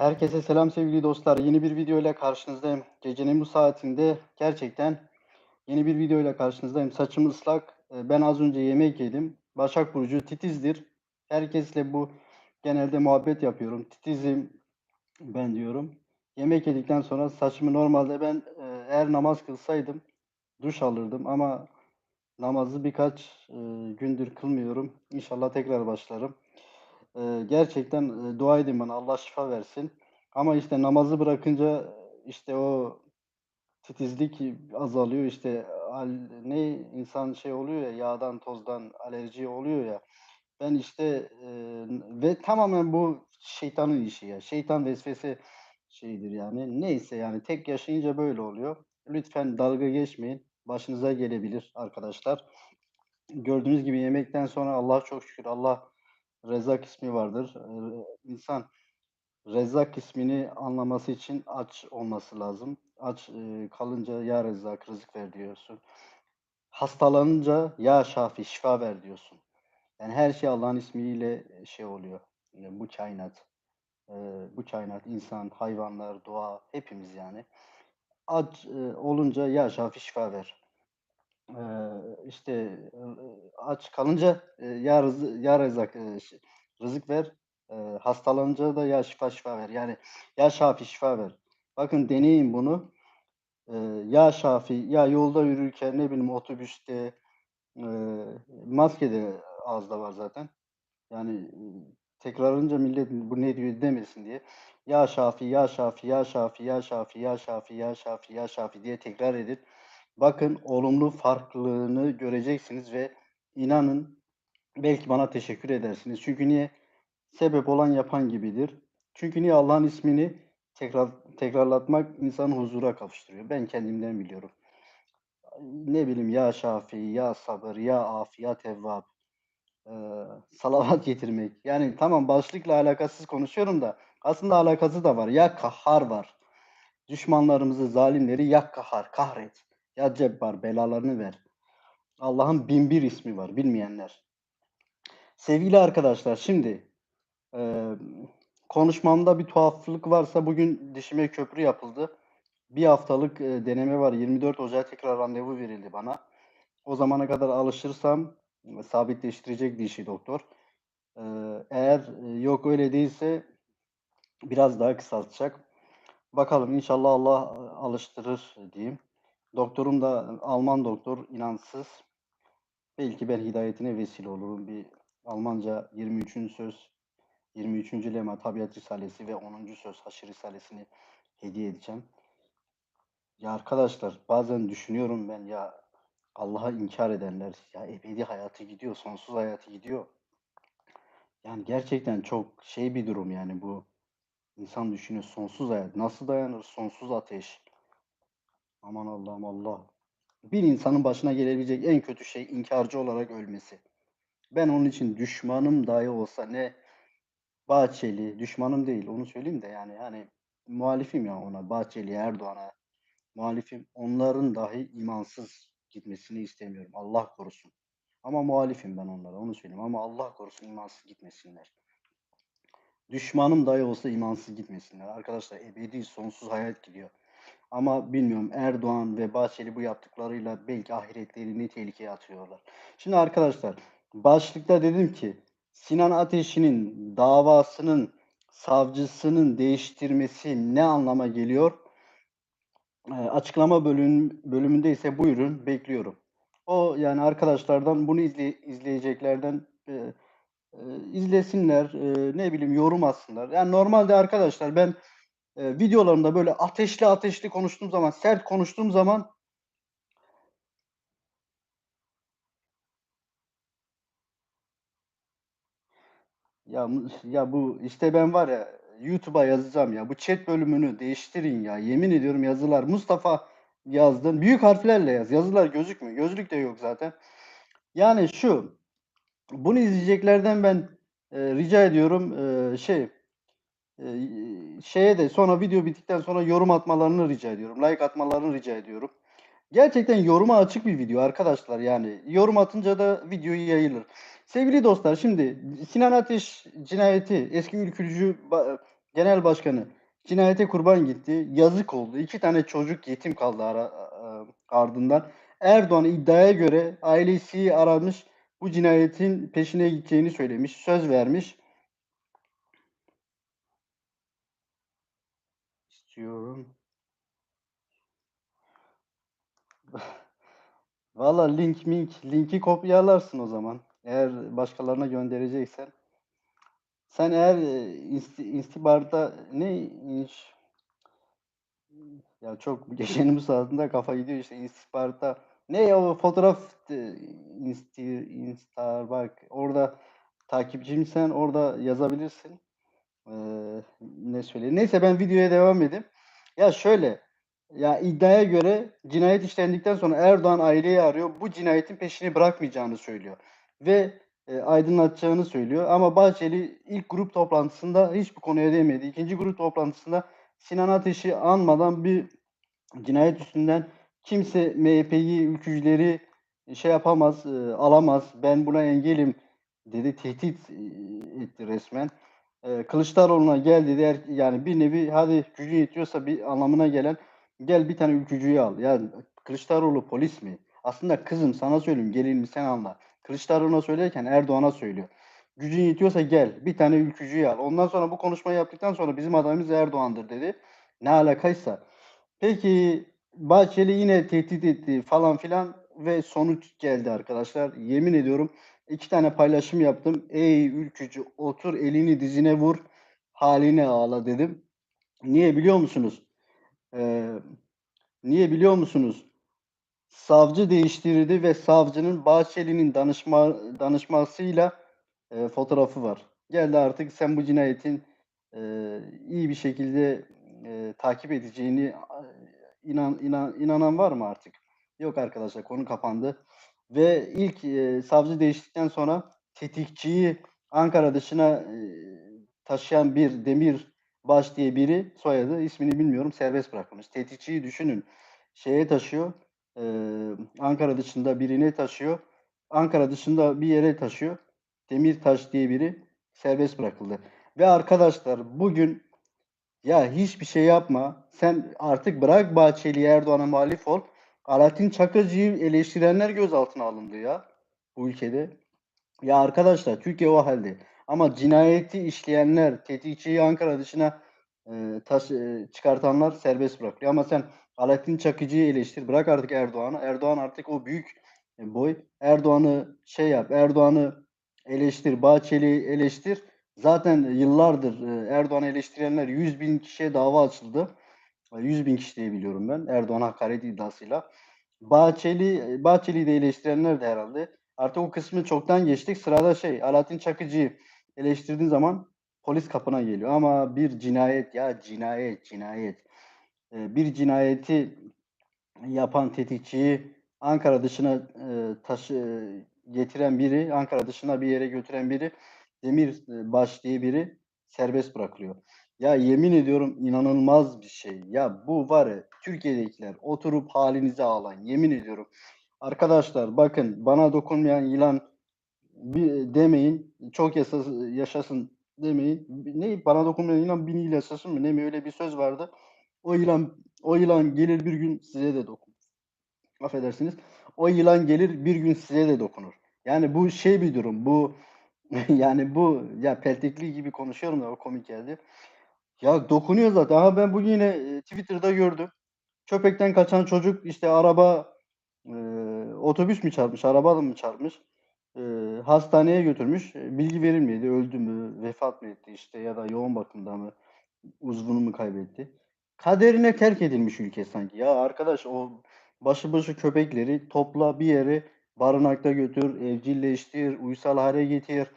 Herkese selam sevgili dostlar. Yeni bir video ile karşınızdayım. Gecenin bu saatinde gerçekten yeni bir video ile karşınızdayım. Saçım ıslak. Ee, Ben az önce yemek yedim. Başak Burcu titizdir. Herkesle bu genelde muhabbet yapıyorum. Titizim ben diyorum. Yemek yedikten sonra saçımı normalde ben e, eğer namaz kılsaydım duş alırdım ama namazı birkaç e, gündür kılmıyorum. İnşallah tekrar başlarım. Ee, gerçekten e, dua edin bana Allah şifa versin. Ama işte namazı bırakınca işte o titizlik azalıyor işte al, ne insan şey oluyor ya yağdan tozdan alerji oluyor ya. Ben işte e, ve tamamen bu şeytanın işi ya. Şeytan vesvese şeyidir yani. Neyse yani tek yaşayınca böyle oluyor. Lütfen dalga geçmeyin. Başınıza gelebilir arkadaşlar. Gördüğünüz gibi yemekten sonra Allah çok şükür Allah Rezzak ismi vardır. Ee, insan Rezzak ismini anlaması için aç olması lazım. Aç e, kalınca ya Rezzak rızık ver diyorsun. Hastalanınca ya Şafi şifa ver diyorsun. Yani her şey Allah'ın ismiyle şey oluyor. Yani bu kainat, e, bu kainat, insan, hayvanlar, doğa, hepimiz yani. Aç e, olunca ya Şafi şifa ver. İşte aç kalınca ya, rızı, ya ş- rızık ver. Hastalanınca da ya şifa şifa ver. Yani ya Şafi şifa ver. Bakın deneyin bunu. Ya Şafi ya yolda yürürken ne bileyim otobüste maske de ağızda var zaten. Yani tekrarınca millet bu ne diyor demesin diye. Ya Şafi, ya Şafi, ya Şafi, ya Şafi, ya Şafi, ya Şafi, ya Şafi diye tekrar edin. Bakın olumlu farklılığını göreceksiniz ve inanın belki bana teşekkür edersiniz. Çünkü niye? Sebep olan yapan gibidir. Çünkü niye Allah'ın ismini tekrar tekrarlatmak insanı huzura kavuşturuyor. Ben kendimden biliyorum. Ne bileyim ya Şafi, ya Sabır, ya Af, ya Tevvab e, salavat getirmek. Yani tamam başlıkla alakasız konuşuyorum da aslında alakası da var. Ya kahhar var. Düşmanlarımızı, zalimleri ya kahhar, kahret. Ya cebbar, belalarını ver. Allah'ın bin bir ismi var bilmeyenler. Sevgili arkadaşlar şimdi e, konuşmamda bir tuhaflık varsa bugün dişime köprü yapıldı. Bir haftalık e, deneme var. 24 Ocak'a tekrar randevu verildi bana. O zamana kadar alışırsam e, sabitleştirecek dişi doktor. Ee, eğer e, yok öyle değilse biraz daha kısaltacak. Bakalım inşallah Allah e, alıştırır diyeyim. Doktorum da Alman doktor, inansız. Belki ben hidayetine vesile olurum. Bir Almanca 23. söz, 23. lema Tabiat Risalesi ve 10. söz Haşir Risalesini hediye edeceğim. Ya arkadaşlar bazen düşünüyorum ben ya Allah'a inkar edenler ya ebedi hayatı gidiyor, sonsuz hayatı gidiyor. Yani gerçekten çok şey bir durum yani bu. İnsan düşünüyor sonsuz hayat. Nasıl dayanır sonsuz ateş? Aman Allah'ım Allah. Bir insanın başına gelebilecek en kötü şey inkarcı olarak ölmesi. Ben onun için düşmanım dahi olsa ne Bahçeli, düşmanım değil onu söyleyeyim de yani hani muhalifim ya ona Bahçeli, Erdoğan'a muhalifim. Onların dahi imansız gitmesini istemiyorum. Allah korusun. Ama muhalifim ben onlara onu söyleyeyim ama Allah korusun imansız gitmesinler. Düşmanım dahi olsa imansız gitmesinler. Arkadaşlar ebedi sonsuz hayat gidiyor. Ama bilmiyorum Erdoğan ve Bahçeli bu yaptıklarıyla belki ahiretlerini tehlikeye atıyorlar. Şimdi arkadaşlar başlıkta dedim ki Sinan Ateş'in davasının savcısının değiştirmesi ne anlama geliyor? Ee, açıklama bölüm, bölümünde ise buyurun bekliyorum. O yani arkadaşlardan bunu izle, izleyeceklerden e, e, izlesinler, e, ne bileyim yorum atsınlar. Yani normalde arkadaşlar ben e, videolarımda böyle ateşli ateşli konuştuğum zaman, sert konuştuğum zaman ya ya bu işte ben var ya YouTube'a yazacağım ya bu chat bölümünü değiştirin ya. Yemin ediyorum yazılar Mustafa yazdın. Büyük harflerle yaz. Yazılar gözükmüyor. Gözlük de yok zaten. Yani şu bunu izleyeceklerden ben e, rica ediyorum e, şey e, şeye de sonra video bittikten sonra yorum atmalarını rica ediyorum like atmalarını rica ediyorum Gerçekten yoruma açık bir video arkadaşlar yani. Yorum atınca da videoyu yayılır. Sevgili dostlar şimdi Sinan Ateş cinayeti eski ülkücü genel başkanı cinayete kurban gitti. Yazık oldu. İki tane çocuk yetim kaldı ara, ardından. Erdoğan iddiaya göre ailesi aramış. Bu cinayetin peşine gideceğini söylemiş. Söz vermiş. İstiyorum. Valla link mink linki kopyalarsın o zaman. Eğer başkalarına göndereceksen. Sen eğer e, insti, instibarda ne inş ya çok gecenin bu saatinde kafa gidiyor işte istihbaratta ne ya o fotoğraf e, insti, instar bak orada takipçimsen orada yazabilirsin. Ne söyleyeyim. Neyse ben videoya devam edeyim. Ya şöyle ya iddiaya göre cinayet işlendikten sonra Erdoğan aileyi arıyor. Bu cinayetin peşini bırakmayacağını söylüyor. Ve e, aydınlatacağını söylüyor. Ama Bahçeli ilk grup toplantısında hiçbir konuya değmedi. İkinci grup toplantısında Sinan Ateş'i anmadan bir cinayet üstünden kimse MHP'yi, ülkücüleri şey yapamaz, e, alamaz. Ben buna engelim dedi. Tehdit e, etti resmen. E, Kılıçdaroğlu'na gel dedi. Er- Yani bir nevi hadi gücün yetiyorsa bir anlamına gelen gel bir tane ülkücüyü al. Ya Kılıçdaroğlu polis mi? Aslında kızım sana söyleyeyim gelin mi sen anla. Kılıçdaroğlu'na söylerken Erdoğan'a söylüyor. Gücün yetiyorsa gel bir tane ülkücüyü al. Ondan sonra bu konuşmayı yaptıktan sonra bizim adamımız Erdoğan'dır dedi. Ne alakaysa. Peki Bahçeli yine tehdit etti falan filan ve sonuç geldi arkadaşlar. Yemin ediyorum iki tane paylaşım yaptım. Ey ülkücü otur elini dizine vur haline ağla dedim. Niye biliyor musunuz? Ee, niye biliyor musunuz? Savcı değiştirildi ve savcının Bahçeli'nin danışma danışmasıyla e, fotoğrafı var. Geldi artık sen bu cinayetin e, iyi bir şekilde e, takip edeceğini inan, inan inanan var mı artık? Yok arkadaşlar konu kapandı. Ve ilk e, savcı değiştikten sonra tetikçiyi Ankara dışına e, taşıyan bir demir baş diye biri soyadı ismini bilmiyorum serbest bırakılmış. Tetikçiyi düşünün şeye taşıyor e, Ankara dışında birini taşıyor. Ankara dışında bir yere taşıyor. Demirtaş diye biri serbest bırakıldı. Ve arkadaşlar bugün ya hiçbir şey yapma. Sen artık bırak Bahçeli Erdoğan'a muhalif ol. Alaaddin Çakıcı'yı eleştirenler gözaltına alındı ya bu ülkede. Ya arkadaşlar Türkiye o halde. Ama cinayeti işleyenler, tetikçiyi Ankara dışına e, taş, e, çıkartanlar serbest bırakılıyor. Ama sen Alaaddin Çakıcı'yı eleştir. Bırak artık Erdoğan'ı. Erdoğan artık o büyük e, boy. Erdoğan'ı şey yap. Erdoğan'ı eleştir. Bahçeli eleştir. Zaten yıllardır e, Erdoğan'ı eleştirenler 100 bin kişiye dava açıldı. 100 bin kişi diye biliyorum ben. Erdoğan hakaret iddiasıyla. Bahçeli, Bahçeli'yi de eleştirenler de herhalde. Artık o kısmı çoktan geçtik. Sırada şey Alaaddin Çakıcı'yı eleştirdiğin zaman polis kapına geliyor. Ama bir cinayet ya cinayet cinayet. Ee, bir cinayeti yapan tetikçiyi Ankara dışına e, taşı getiren biri, Ankara dışına bir yere götüren biri, Demir Baş diye biri serbest bırakılıyor. Ya yemin ediyorum inanılmaz bir şey. Ya bu var ya Türkiye'dekiler oturup halinize ağlayın. Yemin ediyorum. Arkadaşlar bakın bana dokunmayan yılan bir demeyin. Çok yaşasın, yaşasın demeyin. Ne bana dokunmayan yılan bin yıl yaşasın mı? Ne mi öyle bir söz vardı. O yılan o yılan gelir bir gün size de dokun. Affedersiniz. O yılan gelir bir gün size de dokunur. Yani bu şey bir durum. Bu yani bu ya peltekli gibi konuşuyorum da o komik geldi. Ya dokunuyor zaten. Aha ben bugün yine e, Twitter'da gördüm. Köpekten kaçan çocuk işte araba e, otobüs mü çarpmış, araba mı çarpmış? E, hastaneye götürmüş. E, bilgi verilmedi. Öldü mü, vefat mı etti işte ya da yoğun bakımda mı, uzvunu mu kaybetti? Kaderine terk edilmiş ülke sanki. Ya arkadaş o başıboş köpekleri topla bir yere barınakta götür, evcilleştir, uysal hale getir.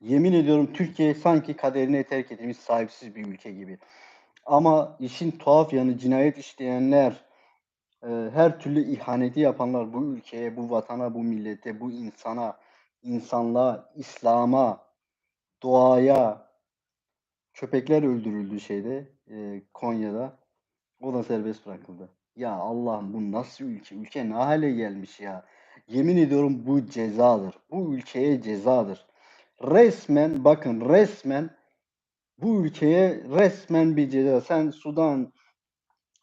Yemin ediyorum Türkiye sanki kaderine terk edilmiş sahipsiz bir ülke gibi. Ama işin tuhaf yanı cinayet işleyenler, e, her türlü ihaneti yapanlar bu ülkeye, bu vatana, bu millete, bu insana, insanlığa, İslam'a, doğaya, köpekler öldürüldü şeyde, e, Konya'da. O da serbest bırakıldı. Ya Allah'ım bu nasıl ülke? Ülke ne hale gelmiş ya? Yemin ediyorum bu cezadır. Bu ülkeye cezadır. Resmen bakın resmen Bu ülkeye resmen bir ceza. Sen Sudan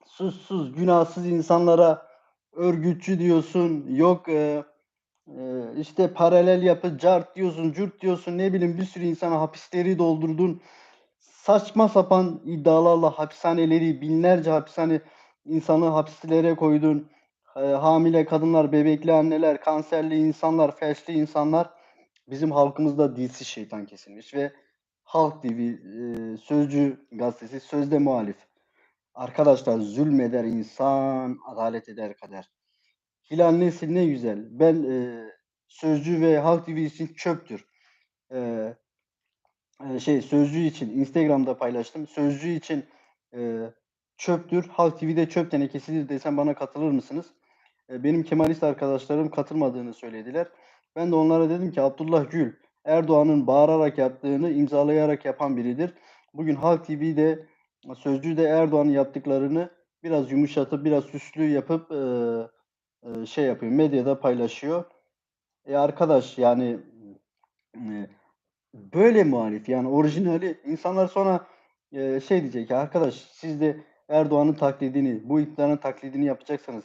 suçsuz, günahsız insanlara örgütçü diyorsun. Yok e, e, işte paralel yapı, cart diyorsun, cürt diyorsun. Ne bileyim bir sürü insana hapisleri doldurdun. Saçma sapan iddialarla hapishaneleri, binlerce hapishane insanı hapislere koydun. E, hamile kadınlar, bebekli anneler, kanserli insanlar, felçli insanlar bizim halkımızda dilsiz şeytan kesilmiş ve Halk TV, e, Sözcü gazetesi sözde muhalif. Arkadaşlar zulmeder insan, adalet eder kader. Hilal Nesil ne güzel. Ben e, Sözcü ve Halk TV için çöptür. E, şey Sözcü için Instagram'da paylaştım. Sözcü için e, çöptür. Halk TV'de çöp tenekesidir desem bana katılır mısınız? E, benim Kemalist arkadaşlarım katılmadığını söylediler. Ben de onlara dedim ki Abdullah Gül Erdoğan'ın bağırarak yaptığını imzalayarak yapan biridir. Bugün Halk TV'de Sözcü'de Erdoğan'ın yaptıklarını biraz yumuşatıp biraz süslü yapıp e, e, şey yapıyor medyada paylaşıyor. E arkadaş yani e, böyle muhalif yani orijinali insanlar sonra e, şey diyecek ya arkadaş siz de Erdoğan'ın taklidini bu iktidarın taklidini yapacaksanız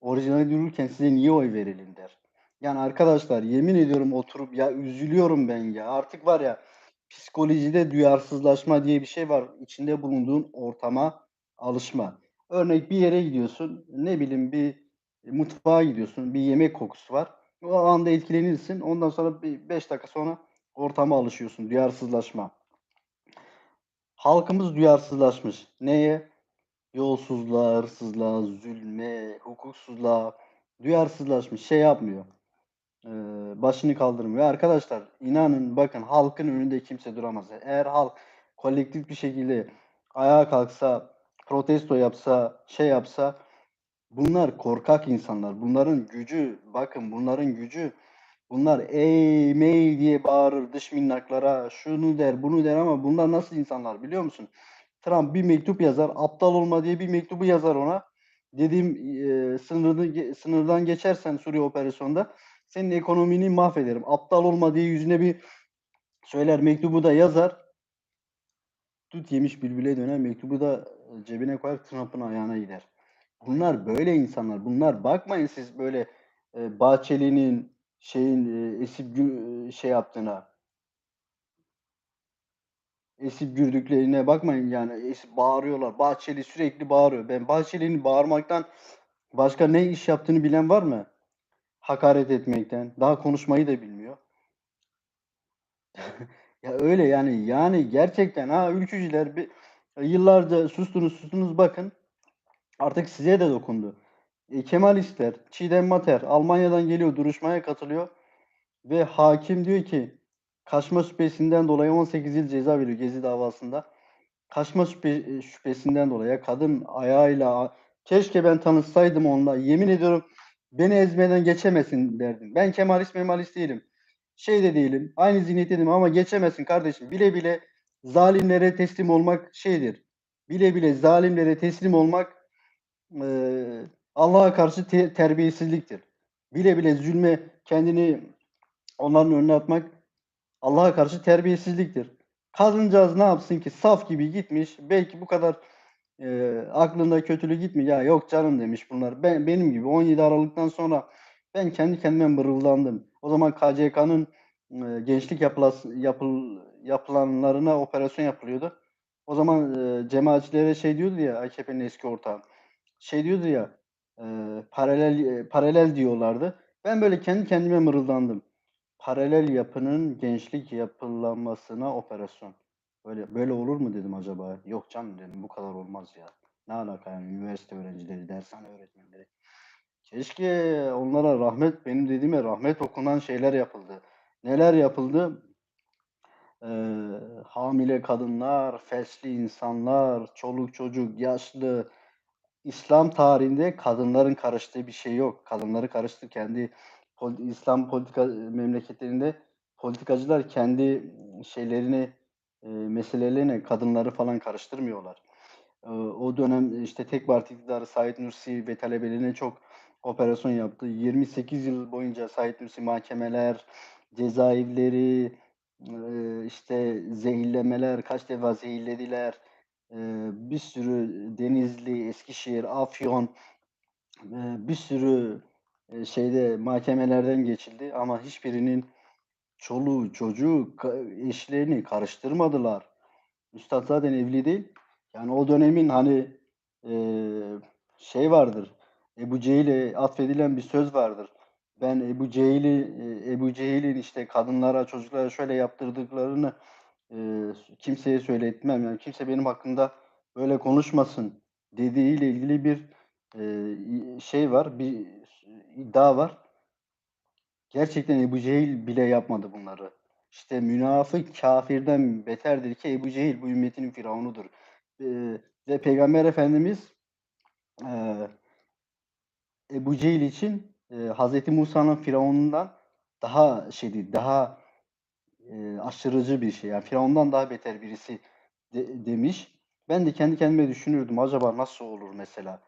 orijinali dururken size niye oy verelim der. Yani arkadaşlar yemin ediyorum oturup ya üzülüyorum ben ya artık var ya psikolojide duyarsızlaşma diye bir şey var. İçinde bulunduğun ortama alışma. Örnek bir yere gidiyorsun ne bileyim bir mutfağa gidiyorsun bir yemek kokusu var. O anda etkilenirsin ondan sonra bir 5 dakika sonra ortama alışıyorsun. Duyarsızlaşma. Halkımız duyarsızlaşmış. Neye? Yolsuzluğa, hırsızlığa, zulme, hukuksuzluğa duyarsızlaşmış. Şey yapmıyor. Ee, başını kaldırmıyor. Arkadaşlar inanın bakın halkın önünde kimse duramaz. Eğer halk kolektif bir şekilde ayağa kalksa, protesto yapsa, şey yapsa bunlar korkak insanlar. Bunların gücü bakın bunların gücü Bunlar ey mey diye bağırır dış minnaklara şunu der bunu der ama bunlar nasıl insanlar biliyor musun? Trump bir mektup yazar aptal olma diye bir mektubu yazar ona. Dediğim e, sınırını, sınırdan geçersen Suriye operasyonda senin ekonomini mahvederim. Aptal olma diye yüzüne bir söyler mektubu da yazar. Tut yemiş bülbüle döner mektubu da cebine koyar Trump'ın ayağına gider. Bunlar böyle insanlar. Bunlar bakmayın siz böyle e, Bahçeli'nin şeyin e, esip gü- şey yaptığına esip gürdüklerine bakmayın yani esip bağırıyorlar. Bahçeli sürekli bağırıyor. Ben Bahçeli'nin bağırmaktan başka ne iş yaptığını bilen var mı? Hakaret etmekten. Daha konuşmayı da bilmiyor. ya öyle yani yani gerçekten ha ülkücüler bir yıllarca sustunuz sustunuz bakın artık size de dokundu. E, Kemalistler, Çiğdem Mater Almanya'dan geliyor duruşmaya katılıyor ve hakim diyor ki kaçma şüphesinden dolayı 18 yıl ceza veriyor Gezi davasında. Kaçma şüphe, şüphesinden dolayı kadın ayağıyla keşke ben tanışsaydım onunla yemin ediyorum beni ezmeden geçemesin derdim. Ben Kemalist memalist değilim. Şey de değilim. Aynı zihniyetteydim ama geçemesin kardeşim. Bile bile zalimlere teslim olmak şeydir. Bile bile zalimlere teslim olmak e, Allah'a karşı te- terbiyesizliktir. Bile bile zulme kendini onların önüne atmak Allah'a karşı terbiyesizliktir. Kadıncağız ne yapsın ki saf gibi gitmiş. Belki bu kadar e, aklında kötülük gitmiyor. Ya yok canım demiş bunlar. Ben benim gibi 17 Aralık'tan sonra ben kendi kendime mırıldandım. O zaman KCK'nın e, gençlik yapılas, yapıl, yapılanlarına operasyon yapılıyordu. O zaman e, cemaatçilere şey diyordu ya AKP'nin eski ortağı. Şey diyordu ya e, paralel e, paralel diyorlardı. Ben böyle kendi kendime mırıldandım. Paralel yapının gençlik yapılanmasına operasyon. Böyle böyle olur mu dedim acaba? Yok canım dedim bu kadar olmaz ya. Ne alaka yani üniversite öğrencileri, dershane öğretmenleri. Keşke onlara rahmet, benim dediğime rahmet okunan şeyler yapıldı. Neler yapıldı? Ee, hamile kadınlar, felçli insanlar, çoluk çocuk, yaşlı. İslam tarihinde kadınların karıştığı bir şey yok. Kadınları karıştı kendi pol- İslam politika memleketlerinde politikacılar kendi şeylerini e, meselelerini kadınları falan karıştırmıyorlar. E, o dönem işte tek parti iktidarı Said Nursi ve talebelerine çok operasyon yaptı. 28 yıl boyunca Said Nursi mahkemeler, cezaevleri, işte zehirlemeler, kaç defa zehirlediler. Bir sürü Denizli, Eskişehir, Afyon, bir sürü, şeyde mahkemelerden geçildi ama hiçbirinin çoluğu, çocuğu, ka eşlerini karıştırmadılar. Üstad zaten evli değil. Yani o dönemin hani, eee, şey vardır, Ebu Cehil'e atfedilen bir söz vardır. Ben Ebu Cehil'i, Ebu Cehil'in işte kadınlara, çocuklara şöyle yaptırdıklarını, eee, kimseye söyletmem. Yani kimse benim hakkında böyle konuşmasın dediğiyle ilgili bir, eee, şey var, bir iddia var. Gerçekten Ebu Cehil bile yapmadı bunları. İşte münafık kafirden beterdir ki Ebu Cehil bu ümmetinin firavunudur. Eee, ve Peygamber Efendimiz eee, Ebu Cehil için eee, Hazreti Musa'nın firavunundan daha şeydi, daha eee, aşırıcı bir şey. Yani firavundan daha beter birisi de, demiş. Ben de kendi kendime düşünürdüm acaba nasıl olur mesela?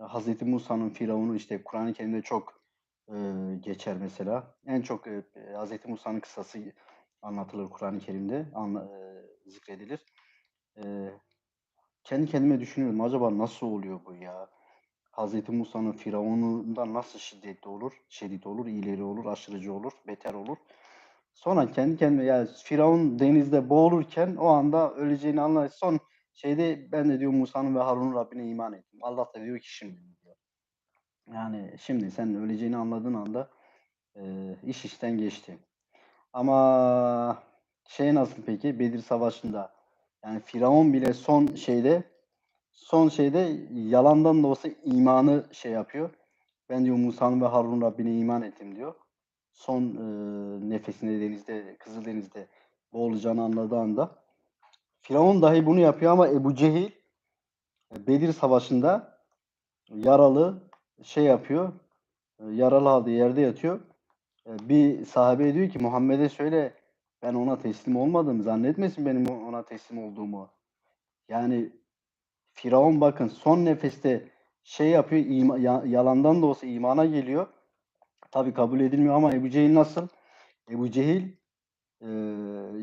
Hazreti Musa'nın firavunu işte Kur'an-ı Kerim'de çok Geçer mesela. En çok, eee, Hazreti Musa'nın kıssası anlatılır Kur'an-ı Kerim'de, zikredilir. Kendi kendime düşünüyorum, acaba nasıl oluyor bu ya? Hazreti Musa'nın firavunundan nasıl şiddetli olur, şiddet olur, ileri olur, aşırıcı olur, beter olur? Sonra kendi kendime ya firavun denizde boğulurken o anda öleceğini anlar. Son şeyde ben de diyor Musa'nın ve Harun'un Rabbine iman ettim. Allah da diyor ki şimdi. Yani şimdi sen öleceğini anladığın anda Eee, iş işten geçti. Ama şey nasıl peki Bedir Savaşı'nda yani Firavun bile son şeyde son şeyde yalandan da olsa imanı şey yapıyor. Ben diyor Musa'nın ve Harun Rabbine iman ettim diyor. Son eee nefesinde denizde, Kızıldeniz'de boğulacağını anladığı anda. Firavun dahi bunu yapıyor ama Ebu Cehil Bedir Savaşı'nda yaralı şey yapıyor. Yaralı halde yerde yatıyor. Bir sahabe diyor ki Muhammed'e söyle ben ona teslim olmadım. Zannetmesin benim ona teslim olduğumu. Yani Firavun bakın son nefeste şey yapıyor ima, ya, yalandan da olsa imana geliyor. Tabi kabul edilmiyor ama Ebu Cehil nasıl? Ebu Cehil e,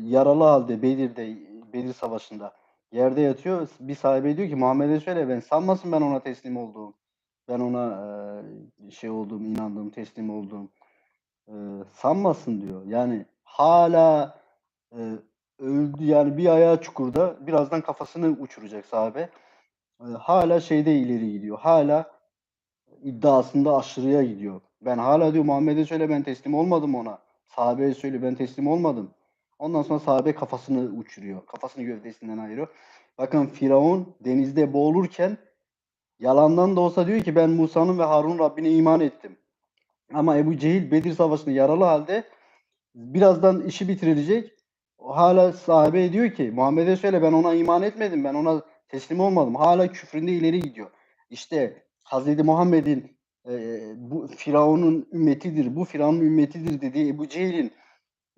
yaralı halde Bedir'de Bedir Savaşı'nda yerde yatıyor. Bir sahibe diyor ki Muhammed'e söyle ben sanmasın ben ona teslim olduğum. Ben ona e, şey olduğum, inandığım, teslim olduğum e, sanmasın diyor. Yani hala e, öldü yani bir ayağı çukurda birazdan kafasını uçuracak sahabe. E, hala şeyde ileri gidiyor. Hala iddiasında aşırıya gidiyor. Ben hala diyor Muhammed'e söyle ben teslim olmadım ona. Sahabeye söyle ben teslim olmadım. Ondan sonra sahabe kafasını uçuruyor. Kafasını gövdesinden ayırıyor. Bakın Firavun denizde boğulurken yalandan da olsa diyor ki ben Musa'nın ve Harun Rabbine iman ettim. Ama Ebu Cehil Bedir Savaşı'nda yaralı halde birazdan işi bitirilecek. Hala sahabe diyor ki Muhammed'e söyle ben ona iman etmedim. Ben ona teslim olmadım. Hala küfründe ileri gidiyor. İşte Hazreti Muhammed'in e, bu Firavun'un ümmetidir, bu Firavun'un ümmetidir dediği Ebu Cehil'in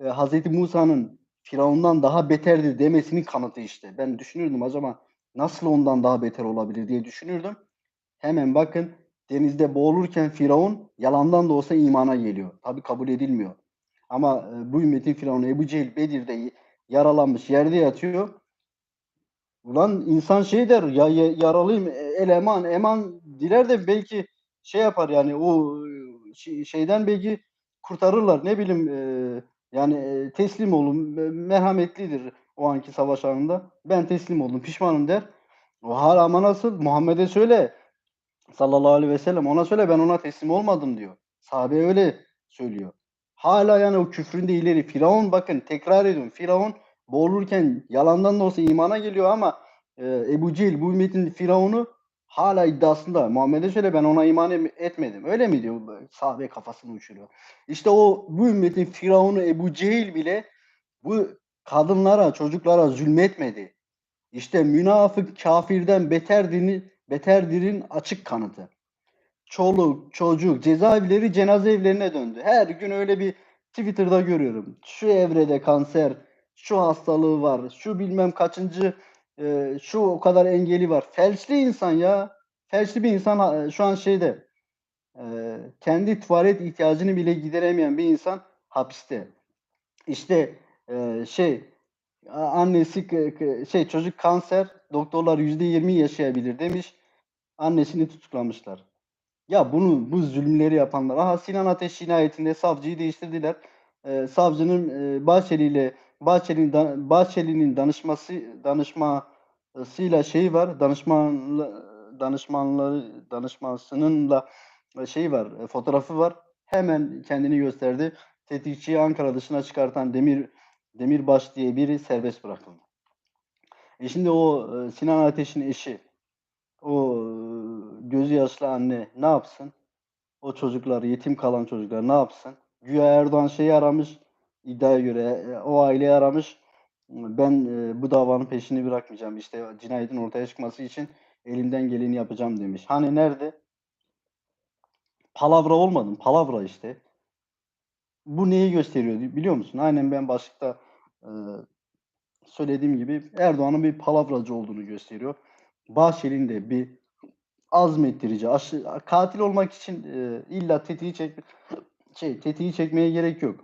e, Hazreti Musa'nın Firavun'dan daha beterdir demesinin kanıtı işte. Ben düşünürdüm acaba nasıl ondan daha beter olabilir diye düşünürdüm. Hemen bakın denizde boğulurken Firavun yalandan da olsa imana geliyor. Tabi kabul edilmiyor. Ama e, bu ümmetin Firavunu Ebu Cehil Bedir'de yaralanmış yerde yatıyor. Ulan insan şey der ya, ya yaralıyım e, eleman eman diler de belki şey yapar yani o e, şeyden belki kurtarırlar ne bileyim e, yani e, teslim olun merhametlidir o anki savaş anında ben teslim oldum pişmanım der. O hala ama nasıl Muhammed'e söyle sallallahu aleyhi ve sellem ona söyle ben ona teslim olmadım diyor. Sahabe öyle söylüyor. Hala yani o küfründe ileri. Firavun bakın tekrar ediyorum. Firavun boğulurken yalandan da olsa imana geliyor ama e, Ebu Cehil bu ümmetin Firavun'u hala iddiasında. Muhammed'e söyle ben ona iman etmedim. Öyle mi diyor? Sahabe kafasını uçuruyor. İşte o bu ümmetin Firavun'u Ebu Cehil bile bu kadınlara, çocuklara zulmetmedi. İşte münafık kafirden beterdirin, beterdirin açık kanıtı. Çoluk, çocuk, cezaevleri cenaze evlerine döndü. Her gün öyle bir Twitter'da görüyorum. Şu evrede kanser, şu hastalığı var, şu bilmem kaçıncı, e, şu o kadar engeli var. Felçli insan ya. Felçli bir insan şu an şeyde, e, kendi tuvalet ihtiyacını bile gideremeyen bir insan hapiste. İşte Eee, şey, annesi şey, çocuk kanser, doktorlar %20 yaşayabilir demiş. Annesini tutuklamışlar. Ya bunu, bu zulümleri yapanlar. Aha Sinan Ateş cinayetinde savcıyı değiştirdiler. Eee, savcının, eee, Bahçeli'yle Bahçeli'nin da Bahçeli'nin danışması danışmasıyla şeyi var, danışmanla danışmanları danışmasınınla şeyi var, eee, fotoğrafı var. Hemen kendini gösterdi. Tetikçiyi Ankara dışına çıkartan Demir Demirbaş diye biri serbest bırakıldı. E, şimdi o, eee, Sinan Ateş'in eşi, yaşlı anne ne yapsın? O çocuklar, yetim kalan çocuklar ne yapsın? Güya Erdoğan şeyi aramış, iddiaya göre, eee, o aileyi aramış. Ben, eee, bu davanın peşini bırakmayacağım. İşte, cinayetin ortaya çıkması için elimden geleni yapacağım demiş. Hani nerede? Palavra olmadı mı? Palavra işte. Bu neyi gösteriyor biliyor musun? Aynen ben başlıkta, eee, söylediğim gibi Erdoğan'ın bir palavracı olduğunu gösteriyor. Bahçeli'nin de bir azmettirici, aşı katil olmak için, eee, illa tetiği çek şey, tetiği çekmeye gerek yok.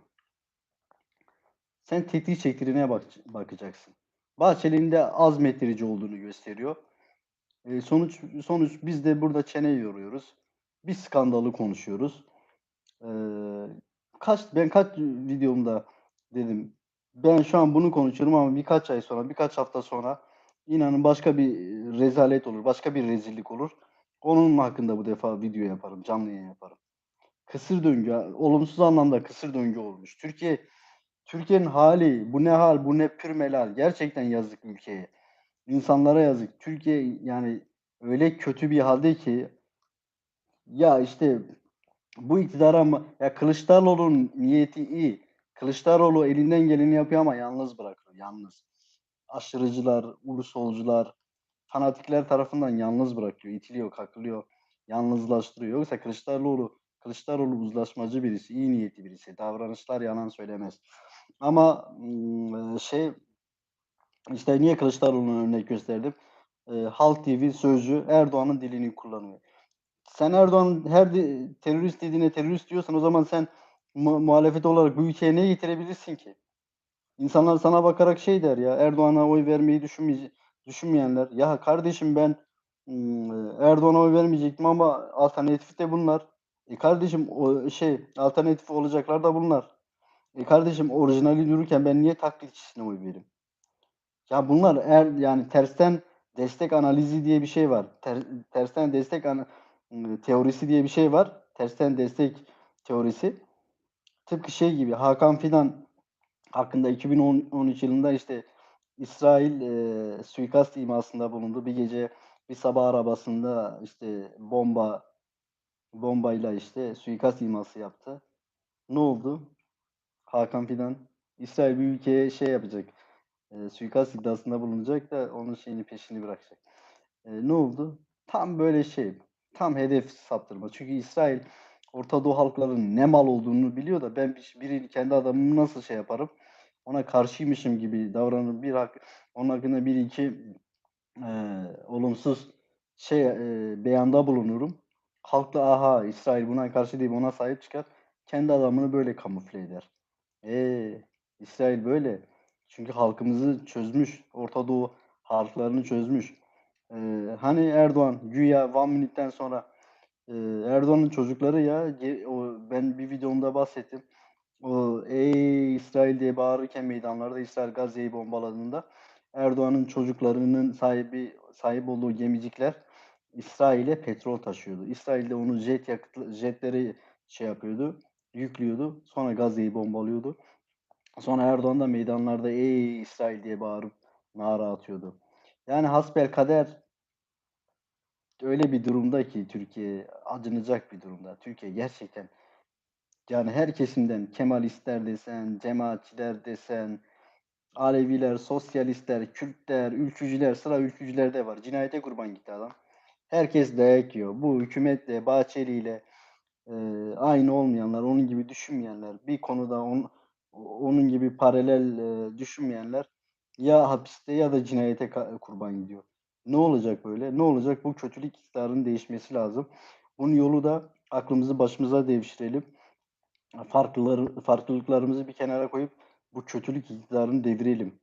Sen tetiği çektirene bak bakacaksın. Bahçeli'nin de azmettirici olduğunu gösteriyor. Eee, sonuç sonuç biz de burada çene yoruyoruz. Bir skandalı konuşuyoruz. Eee, kaç ben kaç videomda dedim, ben şu an bunu konuşuyorum ama birkaç ay sonra, birkaç hafta sonra inanın başka bir rezalet olur, başka bir rezillik olur. Onun hakkında bu defa video yaparım, canlı yayın yaparım. Kısır döngü, olumsuz anlamda kısır döngü olmuş. Türkiye Türkiye'nin hâli, bu ne hâl, bu ne pürmelal. Gerçekten yazık ülkeye. İnsanlara yazık. Türkiye yani öyle kötü bir hâlde ki ya, işte, bu iktidara ya Kılıçdaroğlu'nun niyeti iyi. Kılıçdaroğlu elinden geleni yapıyor ama yalnız bırakıyor, yalnız. Aşırıcılar, ulusolcular, fanatikler tarafından yalnız bırakıyor, itiliyor, kakılıyor, yalnızlaştırıyor. Yoksa Kılıçdaroğlu Kılıçdaroğlu uzlaşmacı birisi, iyi niyetli birisi. Davranışlar yalan söylemez. Ama, ımm, şey, işte, niye Kılıçdaroğlu'nu örnek gösterdim? Eee, Halk TV sözcü Erdoğan'ın dilini kullanıyor. Sen Erdoğan'ın her de terörist dediğine terörist diyorsan o zaman sen mu muhalefet olarak bu ülkeye ne getirebilirsin ki? İnsanlar sana bakarak şey der ya, Erdoğan'a oy vermeyi düşünmeyece düşünmeyenler, ya kardeşim ben, Erdoğan'a oy vermeyecektim ama alternatif de bunlar. E, kardeşim o şey, alternatif olacaklar da bunlar. E, kardeşim orijinali dururken ben niye taklitçisine oy vereyim? Ya bunlar eğer yani tersten destek analizi diye bir şey var. Ter tersten destek ana teorisi diye bir şey var. Tersten destek teorisi. Tıpkı şey gibi Hakan Fidan hakkında 2010 13 yılında, işte, İsrail, eee, suikast imasında bulundu. Bir gece bir sabah arabasında, işte, bomba bombayla, işte, suikast iması yaptı. Ne oldu? Hakan Fidan İsrail bir ülkeye şey yapacak, eee, suikast iddiasında bulunacak da onun şeyini, peşini bırakacak. Eee, ne oldu? Tam böyle şey, tam hedef saptırma. Çünkü İsrail Orta Doğu halklarının ne mal olduğunu biliyor da ben biri kendi adamımı nasıl şey yaparım, ona karşıymışım gibi davranır, bir hak onun hakkında 1-2, eee, olumsuz şey, eee, beyanda bulunurum. Halk da aha İsrail buna karşı değil, ona sahip çıkar. Kendi adamını böyle kamufle eder. Eee, İsrail böyle. Çünkü halkımızı çözmüş, Orta Doğu halklarını çözmüş. Eee, hani Erdoğan güya One Minute'ten sonra, eee, Erdoğan'ın çocukları ya, o ben bir videomda bahsettim. O "Ey İsrail!" diye bağırırken meydanlarda İsrail Gazze'yi bombaladığında Erdoğan'ın çocuklarının sahibi sahip olduğu gemicikler İsrail'e petrol taşıyordu. İsrail de onu jet yakıtlı jetleri şey yapıyordu, yüklüyordu. Sonra Gazze'yi bombalıyordu. Sonra Erdoğan da meydanlarda "Ey İsrail!" diye bağırıp nara atıyordu. Yani hasbelkader öyle bir durumda ki Türkiye, acınacak bir durumda. Türkiye gerçekten yani her kesimden Kemalistler desen, cemaatçiler desen, Aleviler, sosyalistler, Kürtler, ülkücüler, sıra ülkücülerde var. Cinayete kurban gitti adam. Herkes dayak yiyor. Bu hükümetle, Bahçeli'yle, eee, aynı olmayanlar, onun gibi düşünmeyenler, bir konuda on onun gibi paralel, eee, düşünmeyenler ya hapiste ya da cinayete kurban gidiyor. Ne olacak böyle? Ne olacak? Bu kötülük iktidarının değişmesi lazım. Bunun yolu da aklımızı başımıza devşirelim. Farklıları farklılıklarımızı bir kenara koyup bu kötülük iktidarını devirelim.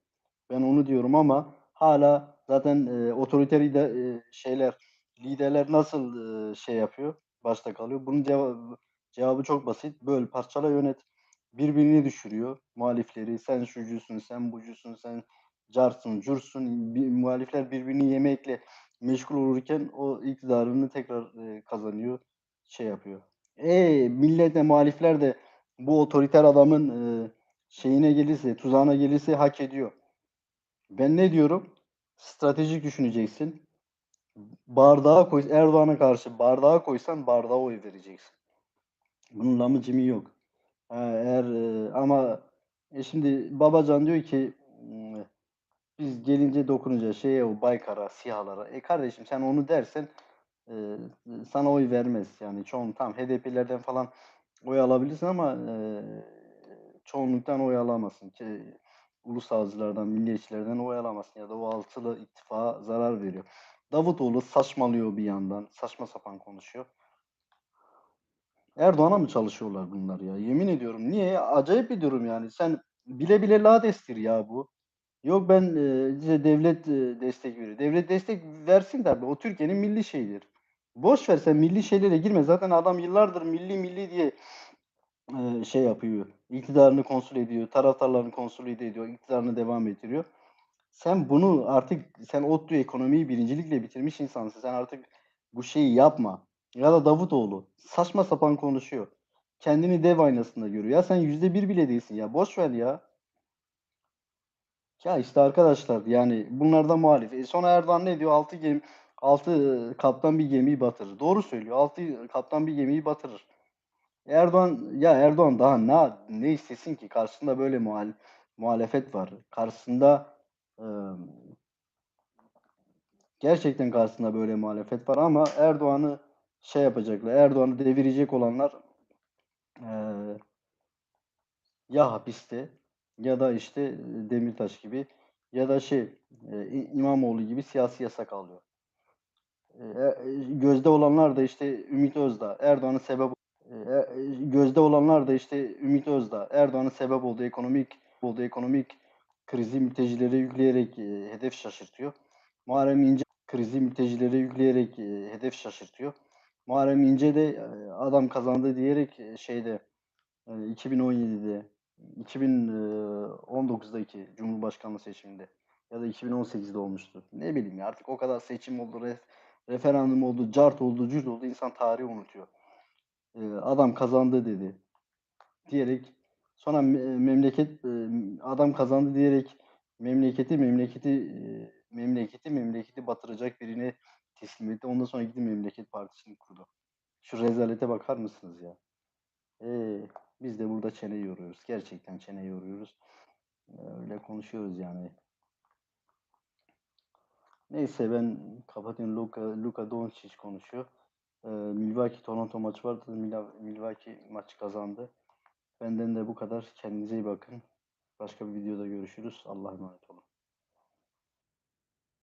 Ben onu diyorum ama hala zaten e, otoriter e, şeyler, liderler nasıl e, şey yapıyor, başta kalıyor. Bunun cevabı, cevabı çok basit. Böl, parçala, yönet. Birbirini düşürüyor muhalifleri. Sen şucusun, sen bucusun, sen carsın, cursun. Bir, muhalifler birbirini yemekle meşgul olurken o iktidarını tekrar e, kazanıyor, şey yapıyor. E millet de muhalifler de bu otoriter adamın e, şeyine gelirse, tuzağına gelirse hak ediyor. Ben ne diyorum? Stratejik düşüneceksin. Bardağa koy, Erdoğan'a karşı bardağa koysan bardağa oy vereceksin. Bunun lamı yok. Eğer e, ama e şimdi Babacan diyor ki "Hmm, biz gelince dokunacağız şeye o Baykar'a, SİHA'lara. E kardeşim sen onu dersen e, sana oy vermez. Yani çoğun tam HDP'lerden falan oy alabilirsin ama e, çoğunluktan oy alamazsın. Ki, ulus sağcılardan, milliyetçilerden oy alamazsın ya da o altılı ittifaka zarar veriyor. Davutoğlu saçmalıyor bir yandan. Saçma sapan konuşuyor. Erdoğan'a mı çalışıyorlar bunlar ya? Yemin ediyorum. Niye? Acayip bir durum yani. Sen bile bile ladestir ya bu. Yok ben e, size devlet e, destek veriyor. Devlet destek versin tabii. O Türkiye'nin milli şeyidir. Boş ver sen milli şeylere girme. Zaten adam yıllardır milli milli diye şey yapıyor. İktidarını konsol ediyor. Taraftarlarını konsolide ediyor. iktidarını devam ettiriyor. Sen bunu artık sen ODTÜ ekonomiyi birincilikle bitirmiş insansın. Sen artık bu şeyi yapma. Ya da Davutoğlu saçma sapan konuşuyor. Kendini dev aynasında görüyor. Ya sen yüzde bir bile değilsin ya. Boş ver ya. Ya işte arkadaşlar yani bunlardan muhalif. E sonra Erdoğan ne diyor? Altı gemi, altı kaptan bir gemiyi batırır. Doğru söylüyor. Altı kaptan bir gemiyi batırır. Erdoğan ya Erdoğan daha ne ne istesin ki? Karşısında böyle muhal, muhalefet var. Karşısında e, gerçekten karşısında böyle muhalefet var ama Erdoğan'ı şey yapacaklar. Erdoğan'ı devirecek olanlar e, ya hapiste ya da işte Demirtaş gibi ya da şey e, İmamoğlu gibi siyasi yasak alıyor. E, gözde olanlar da işte Ümit Özdağ, Erdoğan'ın sebep e, gözde olanlar da işte Ümit Özdağ, Erdoğan'ın sebep olduğu ekonomik olduğu ekonomik krizi mültecilere yükleyerek e, hedef şaşırtıyor. Muharrem İnce krizi mültecilere yükleyerek hedef şaşırtıyor. Muharrem İnce de adam kazandı diyerek şeyde e, 2017'de 2019'daki Cumhurbaşkanlığı seçiminde ya da 2018'de olmuştu. Ne bileyim ya artık o kadar seçim oldu, re, referandum oldu, cart oldu, cürt oldu. insan tarihi unutuyor. Ee, adam kazandı dedi diyerek sonra memleket e, adam kazandı diyerek memleketi memleketi e, memleketi memleketi batıracak birine teslim etti. Ondan sonra gitti Memleket Partisi'ni kurdu. Şu rezalete bakar mısınız ya? Ee, biz de burada çene yoruyoruz. Gerçekten çene yoruyoruz. Öyle konuşuyoruz yani. Neyse ben kapatayım. Luka, Luka Doncic konuşuyor. Ee, Milwaukee Toronto maçı vardı. Milwaukee maçı kazandı. Benden de bu kadar. Kendinize iyi bakın. Başka bir videoda görüşürüz. Allah'a emanet olun.